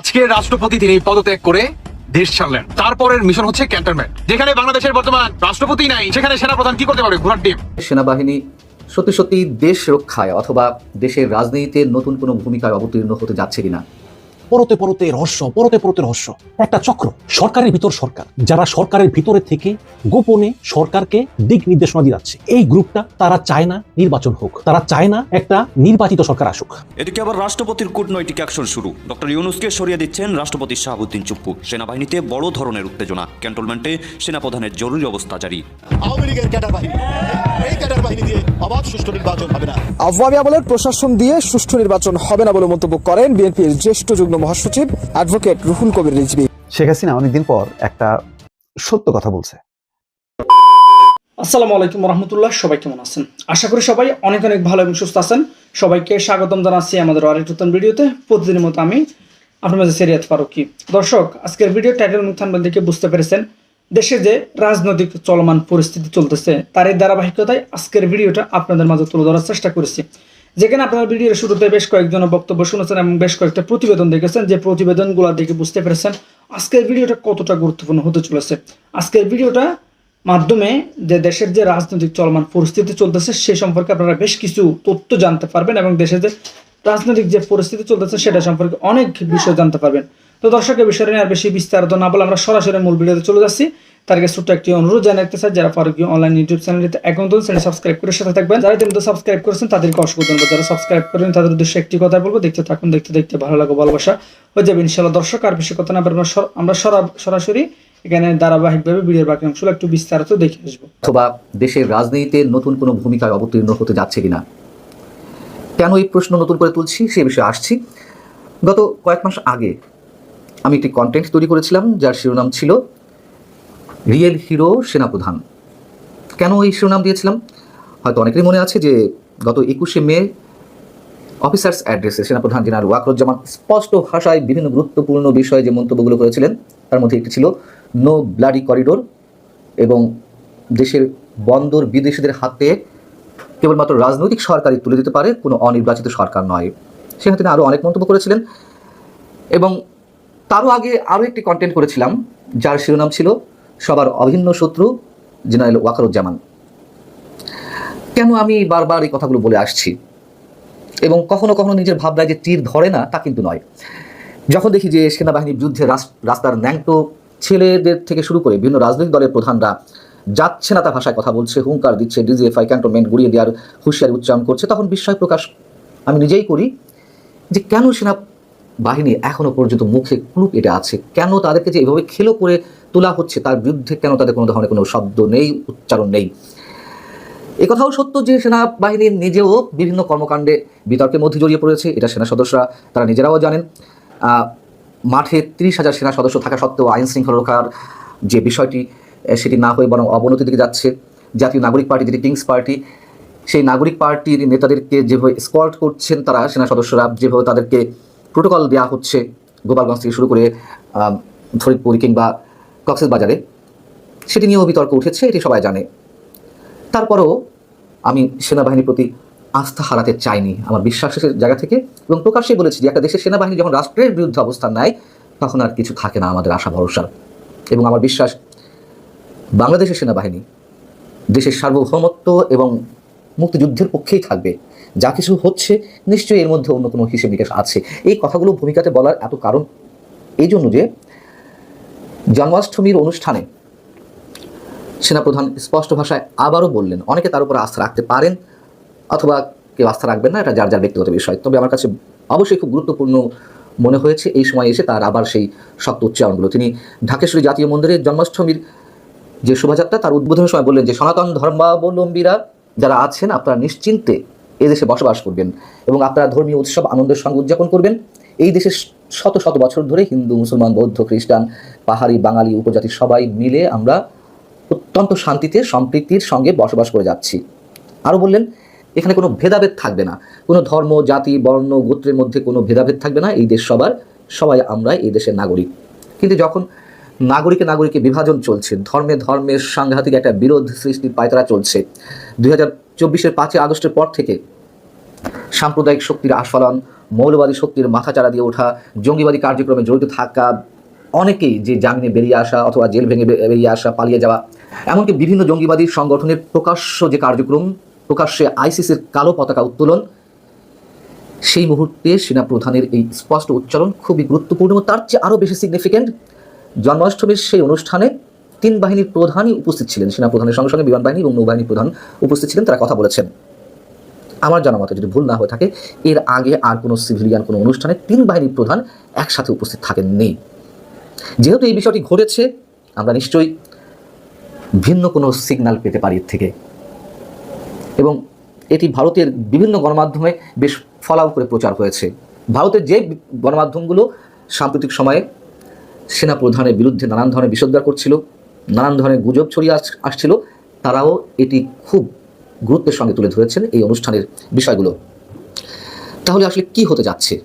আজকের রাষ্ট্রপতি তিনি পদত্যাগ করে দেশ ছাড়লেন। তারপরের মিশন হচ্ছে ক্যান্টনমেন্ট যেখানে বাংলাদেশের বর্তমান রাষ্ট্রপতি নাই, সেখানে সেনাপ্রধান কি করতে পারে ঘোড়ার ডিম। সেনাবাহিনী সত্যি সত্যি দেশ রক্ষায় অথবা দেশের রাজনীতিতে নতুন কোনো ভূমিকায় অবতীর্ণ হতে যাচ্ছে কিনা? পরতে পরতে রহস্য পরতে পরতে রহস্য। একটা চক্র সরকারের ভিতর সরকার। যারা সরকারের ভিতরে থেকে গোপনে সরকারকে দিক নির্দেশনা দিয়ে যাচ্ছে এই গ্রুপটা তারা চায় না নির্বাচন হোক। তারা চায় না একটা নির্বাচিত সরকার আসুক। এদিকে আবার রাষ্ট্রপতির কূটনৈতিক অ্যাকশন শুরু। ডক্টর ইউনুসকে সরিয়ে দিচ্ছেন রাষ্ট্রপতি শাহাবুদ্দিন চুপ্পু। সেনাবাহিনীতে বড় ধরনের উত্তেজনা। ক্যান্টনমেন্টে সেনাপ্রধানের জরুরি অবস্থা জারি। আওয়ামী লীগের ক্যাডার বাহিনী। অবাধ সুষ্ঠু নির্বাচন হবে না। আফওয়াবিয়া বলেন প্রশাসন দিয়ে সুষ্ঠু নির্বাচন হবে না বলে মন্তব্য করেন বিএনপির জ্যেষ্ঠ যুগ্ম মহাসচিব অ্যাডভোকেট রুহুল কবির রিজভী। শেখ হাসিনা অনেকদিন পর একটা সত্য কথা বলছে। আসসালামু আলাইকুম রহমতুল্লাহ সবাই কেমন আছেন? আশা করি সবাই অনেক অনেক ভালো এবং সুস্থ আছেন। সবাইকে স্বাগতম জানাচ্ছি আমাদের আরেক নতুন ভিডিওতে। প্রতিদিনের মতো আমি আপনার মাঝে সেরিয়াত ফারুকি। দর্শক আজকের ভিডিও টাইটেল মুখ দেখে বুঝতে পেরেছেন দেশে যে রাজনৈতিক চলমান পরিস্থিতি চলতেছে তার এই ধারাবাহিকতায় আজকের ভিডিওটা আপনাদের মাঝে তুলে ধরার চেষ্টা করেছি। যেখানে আপনারা ভিডিওর শুরুতে বেশ কয়েকজন বক্তব্য শুনেছেন এবং বেশ কয়েকটা প্রতিবেদন দেখেছেন। যে প্রতিবেদনগুলো দেখে বুঝতে পেরেছেন আজকের ভিডিওটা কতটা গুরুত্বপূর্ণ হতে চলেছে। আজকের ভিডিওটা মাধ্যমে যে দেশের যে রাজনৈতিক চলমান পরিস্থিতি চলতেছে, সে সম্পর্কে আপনারা বেশ কিছু তথ্য জানতে পারবেন এবং দেশের যে রাজনৈতিক যে পরিস্থিতি চলতেছে, সেটা সম্পর্কে অনেক বিষয় জানতে পারবেন। তো দর্শকের বিষয় আর বেশি বিস্তারিত না বলে আমরা সরাসরি মূল ভিডিওতে চলে যাচ্ছি। তার ছোট্ট একটি অনুরোধ জানাতে চাই, যারা ফারুকি অনলাইন ইউটিউব চ্যানেলটিতে এখন তো চ্যানেল সাবস্ক্রাইব করে সাথে থাকবেন। যারা ইতিমধ্যে সাবস্ক্রাইব করেছেন, তাদেরকে অসংখ্য ধন্যবাদ। যারা সাবস্ক্রাইব করেন তাদের উদ্দেশ্যে একটি কথা বলব, দেখতে থাকুন, দেখতে দেখতে ভালো লাগো ভালোবাসা হয়ে যাবে ইনশাল্লাহ দর্শক, আর বেশি কথা না আমরা সর- আমরা সরা- সরাসরি এখানে ধারাবাহিকভাবে ভিডিওর বাকি অংশগুলো একটু বিস্তারিত দেখে আসব। অথবা দেশের রাজনীতিতে নতুন কোনো ভূমিকায় অবতীর্ণ হতে যাচ্ছে কিনা? কেন এই প্রশ্ন নতুন করে তুলছি, সে বিষয়ে আসছি। গত কয়েক মাস আগে আমি একটি কন্টেন্ট তৈরি করেছিলাম, যার শিরোনাম ছিল রিয়েল হিরো সেনাপ্রধান। কেন এই শিরোনাম দিয়েছিলাম? হয়তো অনেকেরই মনে আছে যে গত একুশে মে অফিসার্স অ্যাড্রেসে সেনাপ্রধান জেনারেল ওয়াকরুজ্জামান স্পষ্ট ভাষায় বিভিন্ন গুরুত্বপূর্ণ বিষয়ে যে মন্তব্যগুলো করেছিলেন, তার মধ্যে একটি ছিল নো ব্লাডি করিডোর এবং দেশের বন্দর বিদেশিদের হাতে কেবলমাত্র রাজনৈতিক সরকারই তুলে দিতে পারে, কোনো অনির্বাচিত সরকার নয়। সেখানে তিনি আরও অনেক মন্তব্য করেছিলেন এবং তারও আগে আরও একটি কন্টেন্ট করেছিলাম, যার শিরোনাম ছিল, সবার অভিন্ন শত্রু, জেনারেল ওয়াকারুজ্জামান। কেন আমি বারবার এই কথাগুলো বলে আসছি? এবং কখনো কখনো নিজের ভাবনায় যে তীর ধরে না, তা কিন্তু নয়। যখন দেখি যে সেনাবাহিনীর যুদ্ধে রাস- রাস্তার ন্যাংটো ছেলেদের থেকে শুরু করে বিভিন্ন রাজনৈতিক দলের প্রধানরা যাচ্ছে না তা ভাষায় কথা বলছে, হুঙ্কার দিচ্ছে, ডিজিএফআই ক্যান্টনমেন্ট গুড়িয়ে দেওয়ার হুঁশিয়ারি উচ্চারণ করছে, তখন বিস্ময় প্রকাশ আমি নিজেই করি যে কেন সেনা বাহিনী এখনও পর্যন্ত মুখে ক্লুপ এটা আছে। কেন তাদেরকে যে এভাবে খেলো করে তোলা হচ্ছে তার বিরুদ্ধে কেন তাদের কোনো ধরনের কোনো শব্দ নেই, উচ্চারণ নেই? কথাও সত্য যে সেনাবাহিনী নিজেও বিভিন্ন কর্মকাণ্ডে বিতর্কের মধ্যে জড়িয়ে পড়েছে, এটা সেনা সদস্যরা তারা নিজেরাও জানেন। মাঠে তিরিশ হাজার সেনা সদস্য থাকা সত্ত্বেও আইন শৃঙ্খলা রক্ষার যে বিষয়টি সেটি না হয়ে বরং অবনতির দিকে যাচ্ছে। জাতীয় নাগরিক পার্টি, যেটি কিংস পার্টি, সেই নাগরিক পার্টির নেতাদেরকে যেভাবে স্কল্ট করছেন তারা, সেনা সদস্যরা যেভাবে তাদেরকে প্রোটোকল দেওয়া হচ্ছে গোপালগঞ্জ থেকে শুরু করে ফরিদপুর কিংবা কক্সেস বাজারে, সেটি নিয়েও বিতর্ক উঠেছে, এটি সবাই জানে। তারপরেও আমি সেনাবাহিনীর প্রতি আস্থা হারাতে চাইনি। আমার বিশ্বাসের জায়গা থেকে এবং প্রকাশ্যে বলেছি যে একটা দেশের সেনাবাহিনী যখন রাষ্ট্রের বিরুদ্ধে অবস্থান নেয়, তখন আর কিছু থাকে না আমাদের আশা ভরসা। এবং আমার বিশ্বাস বাংলাদেশের সেনাবাহিনী দেশের সার্বভৌমত্ব এবং মুক্তিযুদ্ধের পক্ষেই থাকবে। যা কিছু হচ্ছে, নিশ্চয়ই এর মধ্যে অন্য কোনো হিসেব নিকেশ আছে। এই কথাগুলো ভূমিকাতে বলার এত কারণ এই জন্য যে জন্মাষ্টমীর অনুষ্ঠানে সেনাপ্রধান স্পষ্ট ভাষায় আবারও বললেন, অনেকে তার উপর আস্থা রাখতে পারেন অথবা কেউ আস্থা রাখবেন না, এটা যার যার ব্যক্তিগত বিষয়। তবে আমার কাছে অবশ্যই খুব গুরুত্বপূর্ণ মনে হয়েছে, এই সময় এসে তার আবার সেই শক্ত উচ্চারণগুলো। তিনি ঢাকেশ্বরী জাতীয় মন্দিরে জন্মাষ্টমীর যে শোভাযাত্রা, তার উদ্বোধনের সময় বললেন যে, সনাতন ধর্মাবলম্বীরা যারা আছেন, আপনারা নিশ্চিন্তে এদেশে বসবাস করবেন এবং আপনারা ধর্মীয় উৎসব, আনন্দের সঙ্গে উদযাপন করবেন। এই দেশে শত শত বছর ধরে হিন্দু, মুসলমান, বৌদ্ধ, খ্রিস্টান, পাহাড়ি, বাঙালি, উপজাতি সবাই মিলে আমরা অত্যন্ত শান্তিতে, সম্প্রীতির সঙ্গে বসবাস করে যাচ্ছি। আরও বললেন, এখানে কোনো ভেদাভেদ থাকবে না। কোনো ধর্ম, জাতি, বর্ণ, গোত্রের মধ্যে কোনো ভেদাভেদ থাকবে না। এই দেশ সবার, সবাই আমরা এই দেশের নাগরিক। কিন্তু যখন নাগরিকে নাগরিকে বিভাজন চলছে, ধর্মে ধর্মের সাংঘাতিক একটা বিরোধ সৃষ্টির পায়তারা চলছে। দুই হাজার চব্বিশের পাঁচই আগস্টের পর থেকে সাম্প্রদায়িক শক্তির আস্ফালন মৌলবাদী শক্তির মাথাচাড়া দিয়ে ওঠা, জঙ্গিবাদী কার্যক্রমে জড়িত থাকা, অনেকেই যে জামিনে বেরিয়ে আসা অথবা জেল ভেঙে বেরিয়ে আসা, পালিয়ে যাওয়া, এমনকি বিভিন্ন জঙ্গিবাদী সংগঠনের প্রকাশ্য যে কার্যক্রম, প্রকাশ্যে আইসিসির কালো পতাকা উত্তোলন, সেই মুহূর্তে সেনা প্রধানের এই স্পষ্ট উচ্চারণ খুবই গুরুত্বপূর্ণ তার চেয়ে আরও বেশি সিগনিফিক্যান্ট জন্মাষ্টমীর সেই অনুষ্ঠানে তিন বাহিনীর প্রধানই উপস্থিত ছিলেন সেনা প্রধানের সঙ্গে সঙ্গে বিমান বাহিনী এবং নৌবাহিনীর প্রধান উপস্থিত ছিলেন, তারা কথা বলেছেন। আমার জানা মতে যদি ভুল না হয়ে থাকে, এর আগে আর কোনো সিভিলিয়ান কোনো অনুষ্ঠানে তিন বাহিনীর প্রধান একসাথে উপস্থিত থাকেননি। যেহেতু এই বিষয়টি ঘটেছে, আমরা নিশ্চয়ই ভিন্ন কোনো সিগন্যাল পেতে পারি এর থেকে। এবং এটি ভারতের বিভিন্ন গণমাধ্যমে বেশ ফলাও করে প্রচার হয়েছে। ভারতের যে গণমাধ্যমগুলো সাম্প্রতিক সময়ে সেনা প্রধানের বিরুদ্ধে নানান ধরনের বিষোদ্গার করছিল, নানান ধরনের গুজব ছড়িয়ে আস- আসছিল। তারাও এটি খুব গুরুত্বের সঙ্গে তুলে ধরেছেন এই অনুষ্ঠানের বিষয়গুলো। তাহলে আসলে কি হতে যাচ্ছে?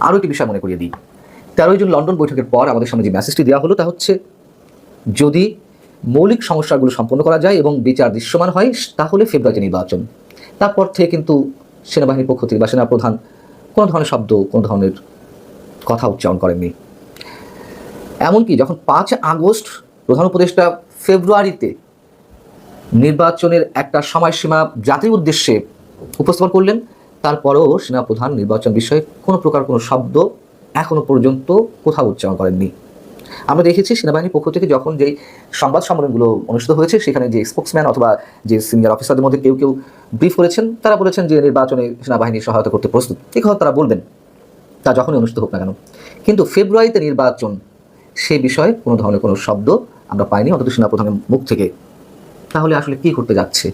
আরও একটি বিষয় মনে করিয়ে দিই। তেরোই জুন লন্ডন বৈঠকের পর আমাদের সামনে যে মেসেজটি দেওয়া হলো তা হচ্ছে, যদি মৌলিক সমস্যাগুলো সম্পন্ন করা যায় এবং বিচার দৃশ্যমান হয়, তাহলে ফেব্রুয়ারিতে নির্বাচন। তারপর থেকে কিন্তু সেনাবাহিনীর পক্ষ থেকে বা সেনাপ্রধান কোনো ধরনের শব্দ, কোনো ধরনের কথা উচ্চারণ করেননি। এমনকি যখন পাঁচ আগস্ট প্রধান উপদেষ্টা ফেব্রুয়ারিতে নির্বাচনের একটা সময়সীমা জাতির উদ্দেশ্যে উপস্থাপন করলেন, তারপরেও সেনাপ্রধান নির্বাচন বিষয়ে কোনো প্রকার কোনো শব্দ এখনও পর্যন্ত কোথাও উচ্চারণ করেননি। আমরা দেখেছি সেনাবাহিনীর পক্ষ থেকে যখন যেই সংবাদ সম্মেলনগুলো অনুষ্ঠিত হয়েছে, সেখানে যে স্পোক্সম্যান অথবা যে সিনিয়র অফিসারদের মধ্যে কেউ কেউ ব্রিফ করেছেন, তারা বলেছেন যে নির্বাচনে সেনাবাহিনী সহায়তা করতে প্রস্তুত। এ কথা তারা বলবেন, তা যখনই অনুষ্ঠিত হোক না কেন। কিন্তু ফেব্রুয়ারিতে নির্বাচন সে বিষয়ে কোনো ধরনের কোনো শব্দ আমরা পাইনি। অন্তত সেনাপ্রধানের মুখ থেকে। তাহলে আসলে কি করতে যাচ্ছে?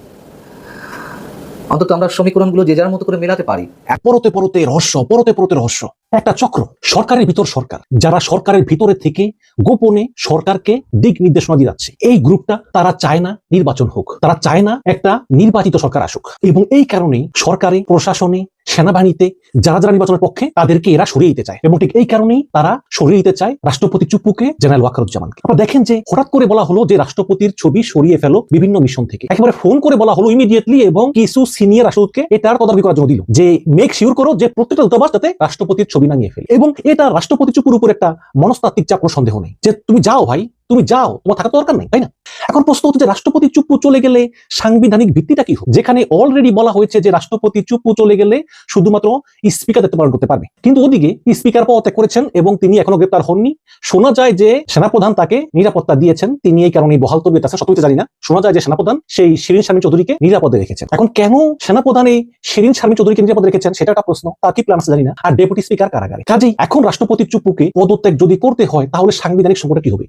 অন্তত আমরা সমীকরণগুলো যে যার মতো করে মেলাতে পারি। পরতে পরতে রহস্য, পরতে পরতে রহস্য। একটা চক্র, সরকারের ভিতর সরকার। যারা সরকারের ভিতরে থেকে গোপনে সরকারকে দিক নির্দেশনা দিয়ে যাচ্ছে। এই গ্রুপটা তারা চায় না নির্বাচন হোক। তারা চায় না একটা নির্বাচিত সরকার আসুক। এবং এই কারণেই সরকারে, প্রশাসনে, সেনাবাহিনীতে যারা যারা নির্বাচনের পক্ষে, তাদেরকে এরা সরিয়ে দিতে চায়। এবং ঠিক এই কারণেই তারা সরিয়ে দিতে চায় রাষ্ট্রপতি চুপুকে জেনারেল ওয়াকারুজ্জামানকে। আপনারা দেখেন যে হঠাৎ করে বলা হলো যে রাষ্ট্রপতির ছবি সরিয়ে ফেলো বিভিন্ন মিশন থেকে। একেবারে ফোন করে বলা হলো ইমিডিয়েটলি এবং কিছু সিনিয়র রাষ্ট্রদূতকে এটার তদারকি করার জন্য দিল। যে মেক শিওর করো যে প্রত্যেকটা দূতাবাস যাতে রাষ্ট্রপতির ছবি না নিয়ে ফেলে। এবং এটা রাষ্ট্রপতি চুপুর উপর একটা মনস্তাত্ত্বিক চাপ সন্দেহ নেই যে তুমি যাও ভাই তুমি যাও, তোমার থাকার দরকার নেই, তাই না? এখন প্রশ্ন হচ্ছে যে রাষ্ট্রপতি চুপ্পু চলে গেলে সাংবিধানিক ভিত্তিটা কি যেখানে অলরেডি বলা হয়েছে যে রাষ্ট্রপতি চুপ্পু চলে গেলে শুধুমাত্র স্পিকার দায়িত্ব পালন করতে পারবে। কিন্তু ওদিকে স্পিকার পদত্যাগ করেছেন এবং তিনি এখনও গ্রেপ্তার হননি। শোনা যায় যে সেনাপ্রধান তাকে নিরাপত্তা দিয়েছেন। তিনি এই কারণে বহাল তবিয়ত আছেন সত্যি জানি না। শোনা যায় যে সেনাপ্রধান সেই শিরিন শারমিন চৌধুরীকে নিরাপদে রেখেছেন। এখন কেন সেনাপ্রধান এই শিরিন শারমিন চৌধুরীকে নিরাপদে রেখেছেন? সেটা একটা প্রশ্ন। তার কি প্ল্যান আছে জানি না। আর ডেপুটি স্পিকার কারাগারে? কাজেই এখন রাষ্ট্রপতি চুপ্পুকে পদত্যাগ যদি করতে হয়, তাহলে সাংবিধানিক সংকটটা কি হবে?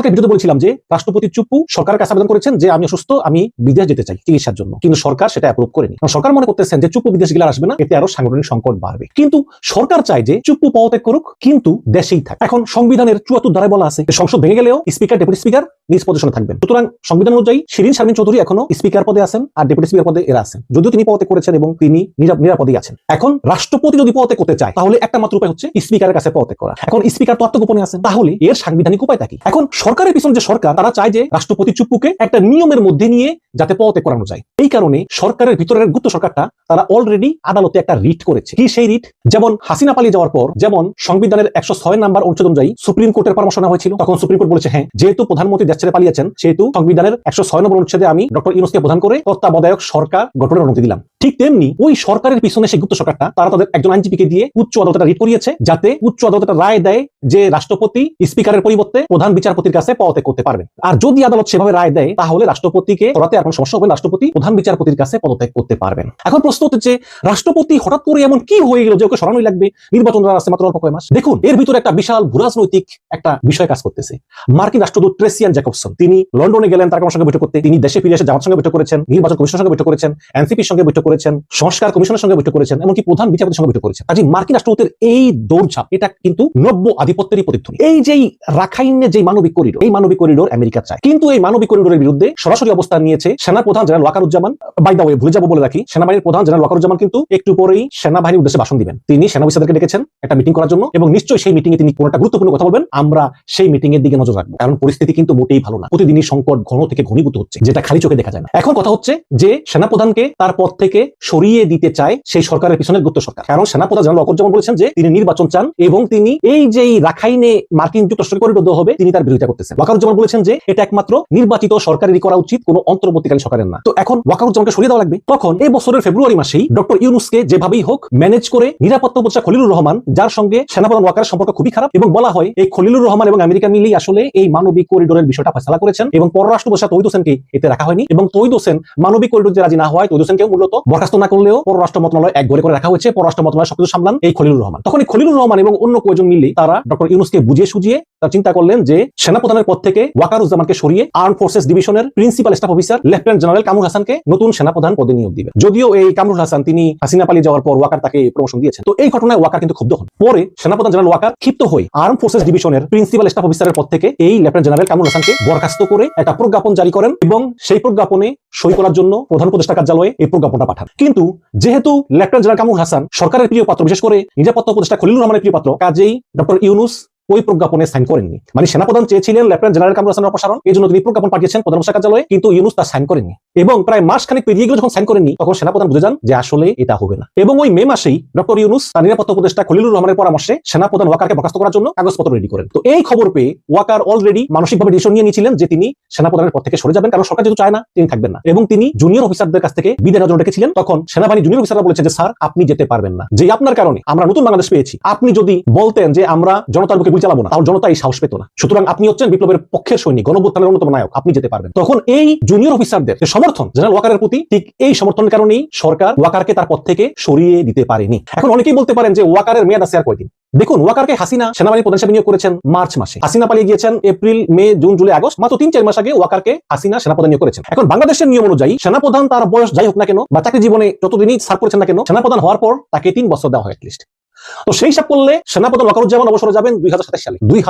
গতকালকে ভিডিওতে বলেছিলাম যে রাষ্ট্রপতি চুপ্পু সরকারের কাছে আবেদন করেছেন যে আমি অসুস্থ, আমি বিদেশ যেতে চাই চিকিৎসার জন্য। কিন্তু সরকার সেটা অ্যাপ্রুভ করেনি। সরকার মনে করতেছেন যে চুপ্পু বিদেশ গেলে আসবে না, এতে আরও সাংগঠনিক সংকট বাড়বে। কিন্তু সরকার চায় যে চুপ্পু পদত্যাগ করুক, কিন্তু দেশেই থাকে। এখন সংবিধানের চুয়াত্তর ধারায় বলা আছে সংসদ ভেঙে গেলেও স্পিকার, ডেপুটি স্পিকার নিজ পজিশনে থাকবেন। সুতরাং সংবিধান অনুযায়ী শিরিন শারমিন চৌধুরী এখনও স্পিকার পদে আছেন আর ডেপুটি স্পিকার পদে এরা আছেন। যদিও তিনি পদত্যাগ করেছেন এবং তিনি নিরা- নিরাপদেই আছেন। এখন রাষ্ট্রপতি যদি পদত্যাগ করতে চায়, তাহলে একটা মাত্র উপায় হচ্ছে স্পিকারের কাছে পদত্যাগ করা। এখন স্পিকার তো আত্মগোপনে আছেন, তাহলে এর সাংবিধানিক উপায় কি? এখন সরকারের পিছনে যে সরকার, তারা চায় যে রাষ্ট্রপতি চুপ্পুকে একটা নিয়মের মধ্যে নিয়ে যাতে পদত্যাগ করানো যায়। এই কারণে সরকারের ভিতরের গুপ্ত সরকারটা, তারা অলরেডি আদালতে একটা রিট করেছে। কি সেই রিট যেমন হাসিনা পালিয়ে যাওয়ার পর, যেমন সংবিধানের একশো ছয় নাম্বার অনুচ্ছেদ অনুযায়ী সুপ্রিম কোর্টের পরামর্শ নেওয়া হয়েছিল, তখন সুপ্রিম কোর্ট বলেছে হ্যাঁ যেহেতু প্রধানমন্ত্রী দেশ ছেড়ে পালিয়েছেন, সেহেতু সংবিধানের একশো ছয় নম্বর অনুচ্ছেদে আমি ডক্টর ইউনুসকে প্রধান করে তত্ত্বাবধায়ক সরকার গঠনের অনুমতি দিলাম। ঠিক তেমনি ওই সরকারের পিছনে সেই গুপ্ত সরকারটা, তারা তাদের একজন আইনজীবীকে দিয়ে উচ্চ আদালতে রিট করিয়েছে, যাতে উচ্চ আদালতে রায় দেয় যে রাষ্ট্রপতি, স্পিকারের পরিবর্তে প্রধান বিচারপতির কাছে পদত্যাগ করতে পারবেন। আর যদি আদালত সেভাবে রায় দেয়, তাহলে রাষ্ট্রপতিকে করাতে কোনো সমস্যা হবে রাষ্ট্রপতি প্রধান বিচারপতির কাছে পদত্যাগ করতে পারবেন। এখন প্রশ্ন হচ্ছে যে, রাষ্ট্রপতি হঠাৎ করে এমন কি হয়ে গেল যে ওকে সরানোই লাগবে? নির্বাচন আছে মাত্র অল্প কয় মাস। দেখুন, এর ভিতরে একটা বিশাল ভূরাজনৈতিক একটা বিষয় কাজ করতেছে। মার্কিন রাষ্ট্রদূত ট্রেসিয়ান জ্যাকবসন, তিনি লন্ডনে গেলেন, তার সঙ্গে বৈঠক করতে। তিনি দেশে ফিরে এসে জামাত সঙ্গে বৈঠক করেছেন, নির্বাচন কমিশনের সঙ্গে বৈঠক করেছেন, এনসিপির সঙ্গে বৈঠক করেছেন, সংস্কার কমিশনের সঙ্গে বৈঠক করেছেন, এমনকি প্রধান বিচারপতির সঙ্গে বৈঠক করেছেন। কাজে মার্কিন রাষ্ট্রদূতের এই দৌড়ঝাঁপ, এটা কিন্তু নব্য আধিপত্যেরই প্রতিধ্বনি। এই যেই রাখাইনে যে মানবিক করিডোর। এই মানবিক করিডোর আমেরিকা চায়। কিন্তু এই মানবিক করিডোরের বিরুদ্ধে সরাসরি অবস্থান নিয়েছে সেনা প্রধান general Wakeruzzaman. By the way ভুলে যাব বলে রাখি, সেনাবাহিনীর প্রধান জেনারেল ওয়াকারুজ্জামান কিন্তু একটু পরেই সেনাবাহিনীর উদ্দেশ্যে ভাষণ দিবেন। তিনি সেনা অফিসারদেরকে ডেকেছেন একটা মিটিং করার জন্য এবং নিশ্চয়ই সেই মিটিং এ তিনি কোনো একটা গুরুত্বপূর্ণ কথা বলবেন। আমরা সেই মিটিং এর দিকে নজর রাখব। কারণ পরিস্থিতি কিন্তু মোটেই ভালো না। প্রতিদিনই সংকট ঘন থেকে ঘনীভূত হচ্ছে, যেটা খালি চোখে দেখা যায় না। এখন কথা হচ্ছে যে সেনাপ্রধানকে তার পদ থেকে সরিয়ে দিতে চায় সেই সরকারের পিছনে গুপ্ত সরকার। কারণ সেনাপ্রধান জেনারেল ওয়াকারুজ্জামান বলেছেন যে তিনি নির্বাচন চান এবং তিনি এই যে রাখাইনে মার্কিন যুক্তরাষ্ট্র করিডোর হবে, তিনি তার বিরোধিতা করতেছেন। ওয়াকারুজ্জামান বলেছেন যে, এটা একমাত্র নির্বাচিত সরকারেরই করা উচিত, কোনো অন্তর্বর্তীকালীন সরকারের না। তো এখন ওয়াকারুজ্জামানকে সরিয়ে দেওয়া লাগবে। তখন এই বছরের ফেব্রুয়ারি মাসেই ডক্টর ইউনুসকে যেভাবেই হোক ম্যানেজ করে নিরাপত্তা উপদেষ্টা খলিলুর রহমান, যার সঙ্গে সেনাপ্রধান ওয়াকারের সম্পর্ক খুবই খারাপ, এবং বলা হয় এই খলিলুর রহমান এবং আমেরিকা মিলেই আসলে এই মানবিক করিডোরের বিষয়টা ফেসলা করেছেন, এবং পররাষ্ট্র উপদেষ্টা তৈদ হোসেনকে এতে রাখা হয়নি, এবং তৈদ হোসেন মানবিক করিডোর যে রাজি না হয় তৈদ হোসেনকে মূলত বরখাস্ত না করলেও পররাষ্ট্র মন্ত্রণালয় এক ঘরে করে রাখা হয়েছে, পররাষ্ট্র মন্ত্রণালয় সবকিছু সামলান এই খলিলুর রহমান। তখন এই খলিলুর রহমান এবং অন্য কয়েকজন মিলে তারা ডক্টর ইউনুসকে বুঝিয়ে সুজিয়ে তারা চিন্তা করলেন যে সেনাপ্রধানের পদ থেকে ওয়াকারুজ্জামানকে সরিয়ে আর্ম ফোর্সেস ডিভিশনের principal staff officer lieutenant general Kamrul হাসানকে নতুন সেনাপ্রধান পদে নিয়োগ দিবে যদিও এই কামরুল হাসান তিনি হাসিনা পালিয়ে যাওয়ার পর ওয়াকার তাকে প্রমোশন দিয়েছেন। তো এই ঘটনায় ওয়াকার কিন্তু ক্ষুব্ধ হন। পরে সেনাপ্রধান জেনারেল ওয়াকার ক্ষিপ্ত হয়ে আর্ম ফোর্সেস ডিভিশনের প্রিন্সিপাল স্টাফ অফিসারের পদ থেকে এই লেফটেন্যান্ট জেনারেল কামরুল হাসানকে বরখাস্ত করে একটা প্রজ্ঞাপন জারি করেন এবং সেই প্রজ্ঞাপনে সই করার জন্য প্রধান উপদেষ্টা কার্যালয়ে এই প্রজ্ঞাপনটা পাঠান। কিন্তু যেহেতু লেফটেন্যান্ট জেনারেল কামরুল হাসান সরকারের প্রিয় পাত্র, বিশেষ করে নিরাপত্তা উপদেষ্টা খলিলুর রহমানের প্রিয় পাত্র, কাজেই ডক্টর ইউনুস ওই প্রজ্ঞাপনে সাইন করেননি। মানে সেনাপ্রধান চেয়েছিলেন লেফটেন্যান্ট জেনারেল কামরুল হাসানের অপসারণ, এই জন্য তিনি প্রজ্ঞাপন পাঠিয়েছেন প্রধান কার্যালয়ে কিন্তু ইউনুস তা সাইন করেননি। এবং প্রায় মাস খানিক পেরিয়ে গেলে যখন সাইন করেননি, তখন সেনাপ্রধান বুঝে যান যে আসলে এটা হবে না। এবং ওই মে মাসেই ডক্টর ইউনুস তার নিরাপত্তা উপদেষ্টা খলিলুর রহমানের পরামর্শে সেনাপ্রধান ওয়াকারকে বরখাস্ত করার জন্য কাগজপত্র রেডি করেন। তো এই খবর পেয়ে ওয়াকার অলরেডি মানসিকভাবে ডিসিশন নিয়ে নিয়েছিলেন যে তিনি সেনাপ্রধানের পদ থেকে সরে যাবেন, কারণ সরকার যেহেতু চায় না, তিনি থাকবেন না। এবং তিনি জুনিয়র অফিসারদের কাছ থেকে বিদায় জন্য ডেকেছিলেন। তখন সেনাবাহিনী জুনিয়র অফিসাররা বলেছে যে, স্যার, আপনি যেতে পারবেন না। যে আপনার কারণে আমরা নতুন বাংলাদেশ পেয়েছি, আপনি যদি বলতেন যে আমরা জনতার বুকে গুলি চালাবো না, তাহলে জনতা এই সাহস পেত না। সুতরাং আপনি হচ্ছেন বিপ্লবের পক্ষের সৈনিক, গণভ্যুত্থানের অন্যতম নায়ক, আপনি যেতে পারবেন তখন এই জুনিয়র অফিসারদের সমর্থন। জেনারেল ওয়াকারের প্রতি ঠিক এই সমর্থনের কারণেই সরকার ওয়াকারকে তার পদ থেকে সরিয়ে দিতে পারেনি। এখন অনেকেই বলতে পারেন যে ওয়াকারের মেয়াদ আছে আর কয়দিন? দেখুন, ওয়াকারকে হাসিনা সেনাবাহিনী প্রধান হিসেবে নিয়োগ করেছেন মার্চ মাসে। হাসিনা পালিয়ে গিয়েছেন April, May, June, July, August, মাত্র তিন, চার মাস আগে ওয়াকারকে হাসিনা সেনাপ্রধান নিয়োগ করেছেন। এখন বাংলাদেশের নিয়ম অনুযায়ী সেনাপ্রধান তার বয়স যাই হোক না কেন বা চাকরি জীবনে যতদিনই সার্ভ করেছেন না কেন, সেনাপ্রধান হওয়ার পর তাকে তিন বছর দেওয়া হয় লিস্ট তো সেই হিসাব করলে সেনাপ্রধান ওয়াকারুজ্জামান অবসরে যাবেন দুই হাজার সাতাশ সালে। দুই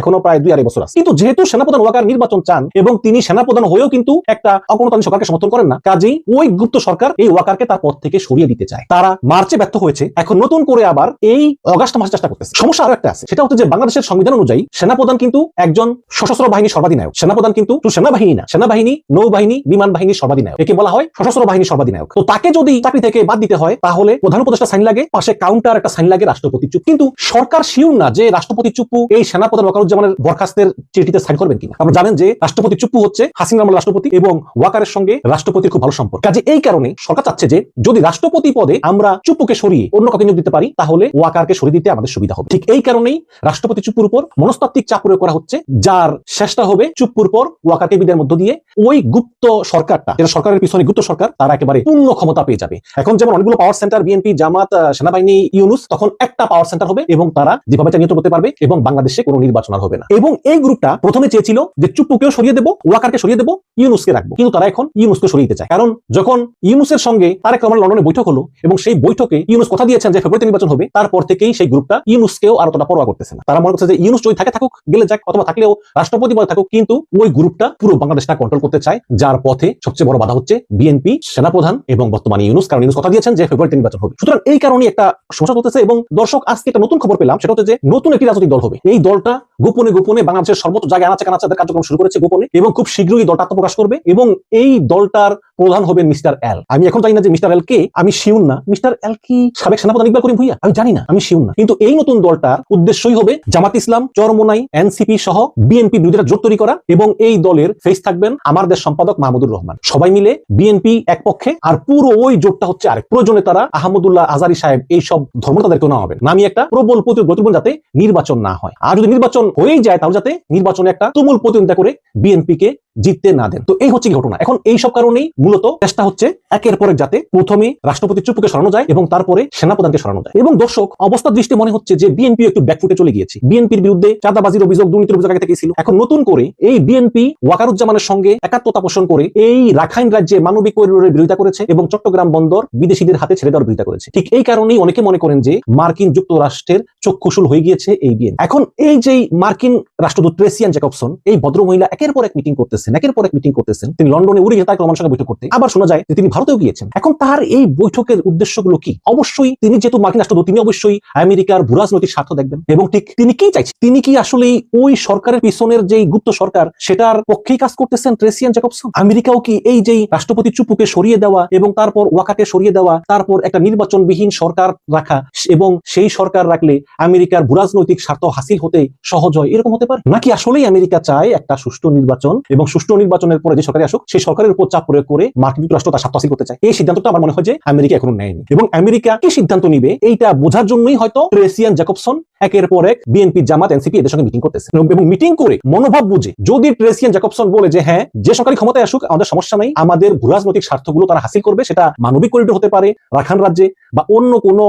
এখনও প্রায় দুই আড়াই বছর আছে। কিন্তু যেহেতু সেনাপ্রধান ওয়াকার নির্বাচন চান এবং তিনি সেনাপ্রধান হয়েও কিন্তু একটা অগণতান্ত্রিক সরকারকে সমর্থন করেন না, কাজেই ওই গুপ্ত সরকার এই ওয়াকারকে তার পদ থেকে সরিয়ে দিতে চায়। তারা মার্চে ব্যর্থ হয়েছে, এখন নতুন করে আবার এই অগাস্ট মাসে চেষ্টা করতেছে। সমস্যা আরও একটা আছে, সেটা হচ্ছে যে বাংলাদেশের সংবিধান অনুযায়ী সেনাপ্রধান কিন্তু একজন সশস্ত্র বাহিনী সর্বাধিনায়ক। সেনাপ্রধান কিন্তু সেনাবাহিনী না, সেনাবাহিনী, নৌবাহিনী, বিমান বাহিনীর সর্বাধিনায়ক। একে বলা হয় সশস্ত্র বাহিনীর সর্বাধিনায়ক। তো তাকে যদি চাকরি থেকে বাদ দিতে হয়, তাহলে প্রধান উপদেষ্টা সাইন লাগে, পাশে কাউন্টার একটা সাইন লাগে রাষ্ট্রপতি চুপ। কিন্তু সরকার শিউর না যে রাষ্ট্রপতি চুপ্পু এই সেনাপ্রধান ওয়াকারুজ্জামানের বরখাস্তের চিঠিতে সাইন করবেন কিনা। আমরা জানেন যে রাষ্ট্রপতি চুপ্পু হচ্ছে হাসিনা রহমান রাষ্ট্রপতি এবং ওয়াকারের সঙ্গে রাষ্ট্রপতির খুব ভালো সম্পর্ক। কাজে এই কারণে সরকার চাচ্ছে যে যদি রাষ্ট্রপতি পদে আমরা চুপ্পুকে সরিয়ে অন্য কাউকে নিয়োগ দিতে পারি, তাহলে ওয়াকারকে সরিয়ে দিতে আমাদের সুবিধা হবে। ঠিক এই কারণেই রাষ্ট্রপতি চুপ্পুর উপর মনস্তাত্ত্বিক চাপ প্রয়োগ করা হচ্ছে, যার শেষটা হবে চুপ্পুর পর ওয়াকারকে বিদায়ের মধ্য দিয়ে ওই গুপ্ত সরকারটা, যেটা সরকারের পিছনে গুপ্ত সরকার, তারা একেবারে পূর্ণ ক্ষমতা পেয়ে যাবে। এখন যেমন অনেকগুলো পাওয়ার সেন্টার বিএনপি জামাত সেনাবাহিনী, ইউনুস, তখন একটা পাওয়ার সেন্টার হবে এবং তারা যেভাবে নিয়ন্ত্রণ করতে পারবে এবং বাংলাদেশে কোনো নির্বাচন আর হবে না। এবং এই গ্রুপটা প্রথমে চেয়েছিল যে চুপ্পুকেও সরিয়ে দেবো, ওয়াকারকে সরিয়ে দেবো, ইউনুসকে রাখব। কিন্তু তারা এখন ইউনুসকে সরিয়ে চায়। কারণ যখন ইউনুসের সঙ্গে তারেক রহমান লন্ডনে বৈঠক হলো এবং সেই বৈঠকে ইউনুস কথা দিয়েছেন যে ফেব্রুয়ারিতে নির্বাচন হবে, তারপর থেকেই সেই গ্রুপটা ইউনুসকেও আর অতটা পরোয়া করতেছে না। তারা মনে করছে যে ইউনুস যদি থাকে থাকুক, গেলে যাক, অথবা থাকলেও রাষ্ট্রপতি পদে থাকুক, কিন্তু ওই গ্রুপটা পুরো বাংলাদেশটা কন্ট্রোল করতে চায়, যার পথে সবচেয়ে বড় বাধা হচ্ছে বিএনপি, সেনাপ্রধান এবং বর্তমানে ইউনুস। কারণ ইউনুস কথা দিয়েছেন যে ফেব্রুয়ারিতে নির্বাচন হবে। সুতরাং এই কারণে একটা সমস্যা চলতেছে এবং দর্শক, আজকে একটা নতুন খবর পেলাম, সেটা হচ্ছে যে নতুন একটি রাজনৈতিক দল হবে। এই দলটা গোপনে গোপনে বাংলাদেশের সর্বোচ্চ জায়গায় আনাচে কানাচে তাদের কার্যক্রম শুরু করেছে গোপনে এবং খুব শীঘ্রই দলটা আত্মপ্রকাশ করবে এবং এই দলটার প্রধান হবেন মিস্টার এল। আমি এখন জানি না যে মিস্টার এল কে আমি শিউন না। মিস্টার এল কি সাবেক সেনাপ্রধান ইকবাল করিম ভুইয়া? আমি জানি না, আমি শিউন না। কিন্তু এই নতুন দলটার উদ্দেশ্যই হবে জামাত ইসলাম, চরমোনাই, এনসিপি সহ বিএনপি বিরোধীরা জোট তৈরি করা এবং এই দলের ফেস থাকবেন আমার দেশ সম্পাদক মাহমুদুর রহমান। সবাই মিলে বিএনপি এক পক্ষে আর পুরো ওই জোটটা হচ্ছে আরেক। প্রয়োজনে তারা আহমদুল্লাহ আজারি সাহেব এই সব ধর্ম তাদেরকে নেওয়া হবে। নামি একটা প্রবল প্রতিরোধ যাতে নির্বাচন না হয়। আর যদি নির্বাচন হয়েই যায় তাহলে যাতে নির্বাচনে একটা তুমুল প্রতিদ্বন্দ্বিতা করে বিএনপি কে জিততে না দেন। তো এই হচ্ছে ঘটনা। এখন এই সব কারণেই মূলত চেষ্টা হচ্ছে একের পর এক যাতে প্রথমে রাষ্ট্রপতি চুপুকে সরানো যায় এবং তারপরে সেনাপ্রধানকে সরানো যায়। এবং দর্শক, অবস্থা দৃষ্টি মনে হচ্ছে যে বিএনপি একটু ব্যাকফুটে চলে গিয়েছে। বিএনপির বিরুদ্ধে চাঁদাবাজির অভিযোগ, দুর্নীতির অভিযোগ আগে থেকে ছিল। এখন নতুন করে এই বিএনপি ওয়াকারুজ্জামানের সঙ্গে একাত্মতা পোষণ করে এই রাখাইন রাজ্যে মানবিক করিডোরের বিরোধিতা করেছে এবং চট্টগ্রাম বন্দর বিদেশিদের হাতে ছেড়ে দেওয়ার বিরোধিতা করেছে। ঠিক এই কারণেই অনেকে মনে করেন যে মার্কিন যুক্তরাষ্ট্রের চক্ষুশুল হয়ে গিয়েছে এই বিএনপি। এখন এই যে মার্কিন রাষ্ট্রদূত ট্রেসিয়ান জ্যাকবসন, এই ভদ্রমহিলা একের পর এক মিটিং করতেছেন, একের পর এক মিটিং করতেছেন, তিনি লন্ডনে উড়ে গিয়ে তার রহমানের সঙ্গে বৈঠক করতে, আবার শোনা যায় তিনি ভারতেও গিয়েছেন। এখন তার এই বৈঠকের উদ্দেশ্যগুলো কি? অবশ্যই তিনি যেহেতু মার্কিন রাষ্ট্রদূত, তিনি অবশ্যই আমেরিকার ভূরাজনৈতিক স্বার্থ দেখবেন। এবং ঠিক তিনি কি চাইছেন? তিনি কি আসলে ওই সরকারের পিছনের যে গুপ্ত সরকার, সেটার পক্ষেই কাজ করতেছেন ট্রেসিয়ান জ্যাকবসন? আমেরিকাও কি এই যে রাষ্ট্রপতি চুপুকে সরিয়ে দেওয়া এবং তারপর ওয়াকাকে সরিয়ে দেওয়া, তারপর একটা নির্বাচনবিহীন সরকার রাখা এবং সেই সরকার রাখলে আমেরিকার ভূরাজনৈতিক স্বার্থ হাসিল হতে সহজ হয়, এরকম হতে পারে? নাকি আসলেই আমেরিকা চায় একটা সুষ্ঠু নির্বাচন এবং সুষ্ঠু নির্বাচনের পরে যে সরকারি আসুক, সেই সরকারের উপর চাপ প্রয়োগ করে মার্কিন যুক্তরাষ্ট্র তার স্বার্থ করতে চায়। এই সিদ্ধান্তটা আমার মনে হয় যে আমেরিকা এখনও নেয়নি। এবং আমেরিকা কি সিদ্ধান্ত নিবে, এইটা বোঝার জন্যই হয়তো ট্রেসিয়ান জ্যাকবসন একের পর এক বিএনপি, জামাত, এনসিপি এদের সঙ্গে মিটিং করতেছে। এবং মিটিং করে মনোভাব বুঝে যদি ট্রেসিয়ান জ্যাকবসন বলে যে হ্যাঁ যে সরকারি ক্ষমতায় আসুক, আমাদের সমস্যা নাই, আমাদের ভূরাজনৈতিক স্বার্থগুলো তারা হাসিল করবে, সেটা মানবিক করিডোর হতে পারে রাখান রাজ্যে বা অন্য কোনো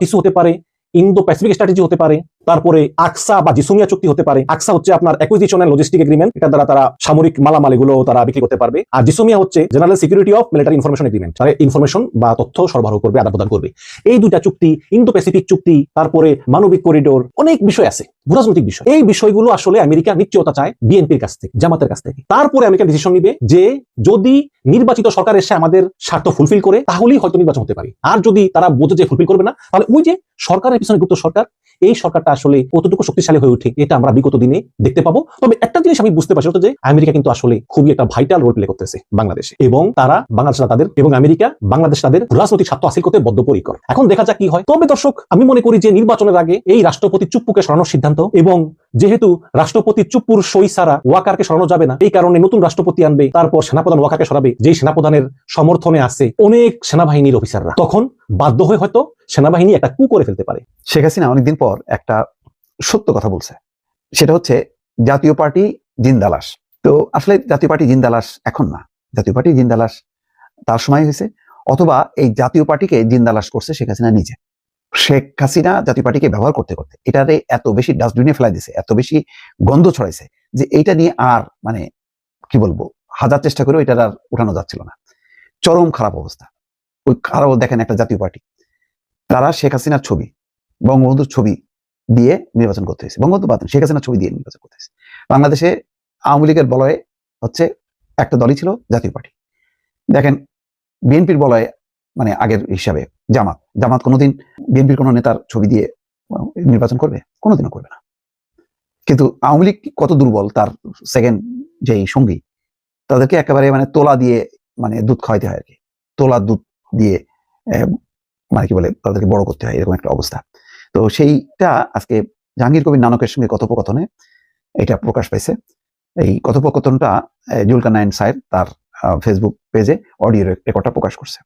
কিছু হতে পারে ইন্দো প্যাসিফিক স্ট্র্যাটেজি হতে পারে তারপরে আকসা বা জিসুমিয়া চুক্তি হতে পারে। আকসা হচ্ছে আপনার অ্যাকুইজিশন এন্ড লজিস্টিক এগ্রিমেন্ট এটা দ্বারা তারা সামরিক মালামাল এগুলো তারা বিক্রি করতে পারবে। আর জিসুমিয়া হচ্ছে general security of military information agreement তারা ইনফরমেশন বা তথ্য সরবরাহ করবে, আদান প্রদান করবে। এই দুইটা চুক্তি ইন্দো প্যাসিফিক চুক্তি, তারপরে মানবিক করিডোর অনেক বিষয় আছে, ভূরাজনৈতিক বিষয়। এই বিষয়গুলো আসলে আমেরিকা নিশ্চয়তা চায় বিএনপির কাছ থেকে, জামাতের কাছ থেকে। তারপরে আমেরিকা ডিসিশন নিবে যে যদি নির্বাচিত সরকার এসে আমাদের স্বার্থ ফুলফিল করে, তাহলেই হয়তো নির্বাচন হতে পারে। আর যদি তারা বোঝে যে ফুলফিল করবে না, তাহলে ওই যে সরকারের পিছনে গুপ্ত সরকার এই সরকারটা আসলে কতটুকু শক্তিশালী হয়ে ওঠে এটা আমরা বিগত দিনে দেখতে পাবো। তবে একটা জিনিস আমি বুঝতে পারছি যে আমেরিকা কিন্তু আসলে খুবই একটা ভাইটাল রোল প্লে করতেছে বাংলাদেশে। এবং তারা বাংলাদেশরা তাদের, এবং আমেরিকা বাংলাদেশ তাদের রাজনৈতিক স্বার্থ হাসিল করতে বদ্ধপরিকর। এখন দেখা যাক কি হয়। তবে দর্শক, আমি মনে করি যে নির্বাচনের আগে এই রাষ্ট্রপতি চুপ্পুকে সরানোর সিদ্ধান্ত, এবং যেহেতু রাষ্ট্রপতি চুপ্পুর সই সারা ওয়াকারকে সরানো যাবে না, এই কারণে নতুন রাষ্ট্রপতি আনবে, তারপর সেনাপ্রধান ওয়াকারকে সরাবে, যেই সেনাপ্রধানের সমর্থনে আছে অনেক সেনাবাহিনীর অফিসাররা তখন বাধ্য হয়ে হয়তো সেনাবাহিনী একটা কু করে ফেলতে পারে। শেখ হাসিনা অনেকদিন পর একটা সত্য কথা বলছে। সেটা হচ্ছে, জাতীয় পার্টি জিন্দালাস তো আসলে জাতীয় পার্টি জিন্দালাস এখন না। জাতীয় পার্টি জিন্দালাস তার সময় হয়েছে। অথবা এই জাতীয় পার্টিকে জিন্দালাস করছে শেখ হাসিনা নিজে। শেখ হাসিনা জাতীয় পার্টিকে ব্যবহার করতে করতে এটারে এত বেশি ডাস্টবিনে ফেলাই দিছে এত বেশি গন্ধ ছড়াইছে যে এইটা নিয়ে আর মানে কি বলব, হাজার চেষ্টা করেও এটা আর উঠানো যাচ্ছিল না। চরম খারাপ অবস্থা। ওই খারাপ, দেখেন একটা জাতীয় পার্টি। তারা শেখ হাসিনার ছবি, বঙ্গবন্ধুর ছবি দিয়ে নির্বাচন করতে হয়েছে। বঙ্গবন্ধু বাদ শেখ হাসিনার ছবি দিয়ে নির্বাচন করতে হয়েছে। বাংলাদেশে আওয়ামী লীগের বলয়ে হচ্ছে একটা দলই ছিল জাতীয় পার্টি। দেখেন, বিএনপির বলয়ে মানে আগের হিসাবে জামাত জামাত কোনোদিন বিএনপির কোনো নেতার ছবি দিয়ে নির্বাচন করবে, কোনোদিনও করবে না। কিন্তু আওয়ামী লীগ কত দুর্বল তার সেকেন্ড যেই সঙ্গী, তাদেরকে একেবারে মানে তোলা দিয়ে মানে দুধ খাওয়াইতে হয় আর কি। তোলা দুধ দিয়ে মানে কি বলে, তাদেরকে বড় করতে হয়, এরকম একটা অবস্থা। তো সেইটা আজকে জাহাঙ্গীর কবির নানকের সঙ্গে কথোপকথনে এটা প্রকাশ পাইছে। এই কথোপকথনটা জুলকার নাইন সাহেব তার ফেসবুক পেজে অডিও রেকর্ডটা প্রকাশ করছে।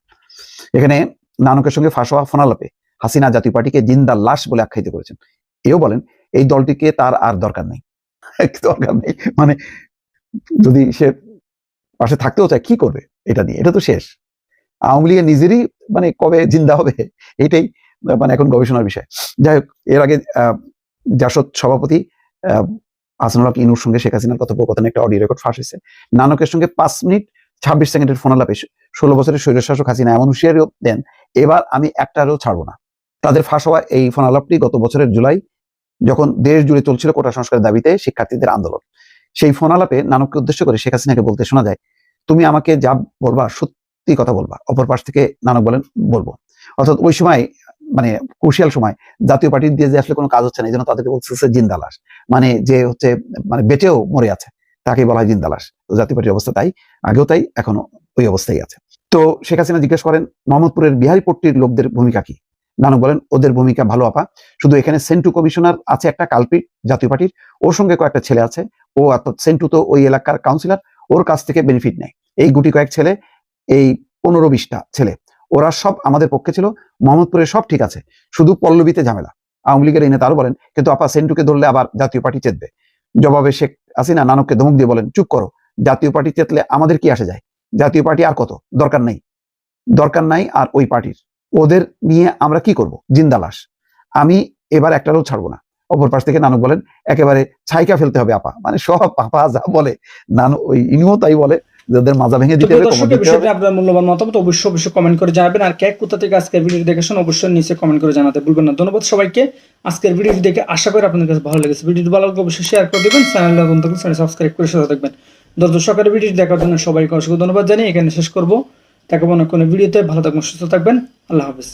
এখানে নানকের সঙ্গে ফাঁস হওয়া ফোনালাপে হাসিনা জাতীয় পার্টিকে জিন্দা লাশ বলে আখ্যায়িত করেছেন। এও বলেন, এই দলটিকে তার আর দরকার নেই। দরকার নেই? মানে যদি সে পাশে থাকতেও চায়, কি করবে? এটা নিয়ে, এটা তো শেষ। আওয়ামী লীগের নিজেরই মানে কবে জিন্দা হবে এটাই মানে এখন গবেষণার বিষয়। যাই হোক এর আগে জাসদ সভাপতি আহ, ইনুর সঙ্গে শেখ হাসিনার কথোপকথনে একটা অডিও রেকর্ড ফাঁস হয়েছে। নানকের সঙ্গে পাঁচ মিনিট ছাব্বিশ সেকেন্ডের ফোনালাপে ষোলো বছরের স্বৈরশাসক হাসিনা এমন হুঁশিয়ারিও দেন এবার আমি একটারও ছাড়বো না। তাদের ফাঁস হওয়া এই ফোনালাপটি গত বছরের জুলাই যখন দেশ জুড়ে চলছিল কোটা সংস্কারের দাবিতে শিক্ষার্থীদের আন্দোলন। সেই ফোনালাপে নানককে উদ্দেশ্য করে শেখ হাসিনাকে বলতে শোনা যায় তুমি আমাকে যা বলবা সত্যি কথা বলবা। অপর পাশ থেকে নানক বলেন, বলব। অর্থাৎ ওই সময় মানে ক্রুশিয়াল সময়, জাতীয় পার্টি দিয়ে যে আসলে কোনো কাজ হচ্ছে না, এই জন্য তাদেরকে বলতেছে জিন্দালাস মানে যে হচ্ছে মানে বেঁচেও মরে আছে তাকে বলা হয় জিন্দালাস তো জাতীয় পার্টির অবস্থা তাই, আগেও তাই এখনও ওই অবস্থায় আছে। তো শেখ হাসিনা জিজ্ঞেস করেন, মোহাম্মদপুরের বিহারীপট্টির লোকদের ভূমিকা কি? নানক বলেন, ওদের ভূমিকা ভালো, আপা। শুধু এখানে সেন্টু কমিশনার আছে একটা কালপিট জাতীয় পার্টির। ওর সঙ্গে কয়েকটা ছেলে আছে। ও অর্থাৎ সেন্টু তো ওই এলাকার কাউন্সিলর ওর কাছ থেকে বেনিফিট নেয়। এই গুটি কয়েক ছেলে এই পনেরো বিশটা ছেলে। ওরা সব আমাদের পক্ষে ছিল, মোহাম্মদপুরে সব ঠিক আছে, শুধু পল্লবীতে ঝামেলা। আওয়ামী লীগের এই নেতারও বলেন, কিন্তু আপা সেন্টুকে ধরলে আবার জাতীয় পার্টি চেতবে। জবাবে শেখ হাসিনা নানককে ধমক দিয়ে বলেন, চুপ করো, জাতীয় পার্টি চেতলে আমাদের কি আসে যায়? জাতীয় পার্টি আর কত? দরকার নাই। দরকার নাই আর ওই পার্টির। ওদের নিয়ে আমরা কি করব? জিন্দালাস আমি এবার একটারও ছাড়বো না। অপর পাশ থেকে নানক বলেন, একেবারে ছাইকা ফেলতে হবে আপা। মানে সব আপা যা বলে নানু ওই ইনিও তাই বলে যে ওদের মাজা ভেঙে দিতে হবে দর্শক কোমর দিতে হবে। আপনার মূল্যবান মতামত অবশ্যই অবশ্যই কমেন্ট করে জানাবেন। আর কে কোথা থেকে আজকের ভিডিও দেখেছেন অবশ্যই নিচে কমেন্ট করে জানাতে ভুলবেন না। ধন্যবাদ সবাইকে। আজকের ভিডিওটি দেখে আশা করি আপনাদের কাছে ভালো লেগেছে। ভিডিওটি ভালো লাগলে অবশ্যই শেয়ার করে দেবেন চ্যানেল থাকলে চ্যানেল সাবস্ক্রাইব করে সাথে দেখবেন দর্শকের ভিডিওটি দেখার জন্য সবাইকে অসংখ্য ধন্যবাদ জানিয়ে এখানে শেষ করব। দেখাবো না কোনো ভিডিওতে ভালো থাকবেন সুস্থ থাকবেন। আল্লাহ হাফিজ।